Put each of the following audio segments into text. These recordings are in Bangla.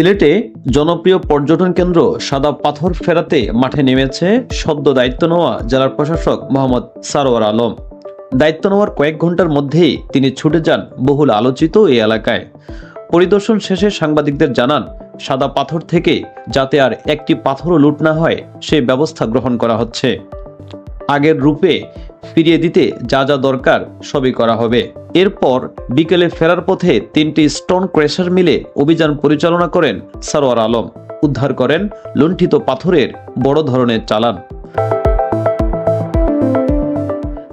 সিলেটে জনপ্রিয় পর্যটন কেন্দ্র সাদা পাথর ফেরাতে মাঠে নেমেছে সদ্য দায়িত্ব নেওয়া জেলার প্রশাসক মোহাম্মদ সারোয়ার আলম। দায়িত্ব নেওয়ার কয়েক ঘণ্টার মধ্যেই তিনি ছুটে যান বহুল আলোচিত এই এলাকায়। পরিদর্শন শেষে সাংবাদিকদের জানান, সাদা পাথর থেকে যাতে আর একটি পাথরও লুট না হয়, সে ব্যবস্থা গ্রহণ করা হচ্ছে। আগের রূপে ফিরিয়ে দিতে যা যা দরকার সবই করা হবে। এরপর বিকেলে ফেরার পথে তিনটি স্টোন ক্রেশার মিলে অভিযান পরিচালনা করেন সারোয়ার আলম। উদ্ধার করেন লুণ্ঠিত পাথরের বড় ধরনের চালান।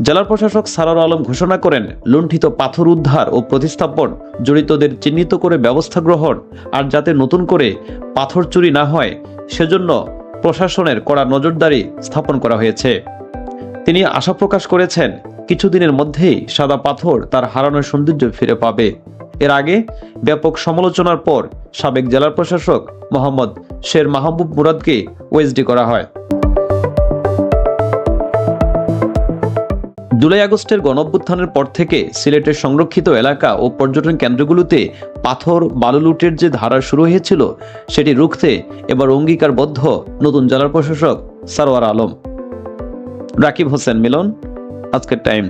জেলার প্রশাসক সারার আলম ঘোষণা করেন, লুণ্ঠিত পাথর উদ্ধার ও প্রতিস্থাপন জড়িতদের চিহ্নিত করে ব্যবস্থা গ্রহণ আর যাতে নতুন করে পাথর চুরি না হয়, সেজন্য প্রশাসনের কড়া নজরদারি স্থাপন করা হয়েছে। তিনি আশা প্রকাশ করেছেন, কিছুদিনের মধ্যেই সাদা পাথর তার হারানোর সৌন্দর্য ফিরে পাবে। এর আগে ব্যাপক সমালোচনার পর সাবেক জেলার প্রশাসক মোহাম্মদ শের মাহবুব মুরাদকে ওএসডি করা হয়। জুলাই আগস্টের গণঅভ্যুত্থানের পর থেকে সিলেটের সংরক্ষিত এলাকা ও পর্যটন কেন্দ্রগুলোতে পাথর, বালু লুটের যে ধারা শুরু হয়েছিল, সেটি রুখতে এবার অঙ্গীকারবদ্ধ নতুন জেলার প্রশাসক সারোয়ার আলম। রাকিব হোসেন মিলন আজকের টাইম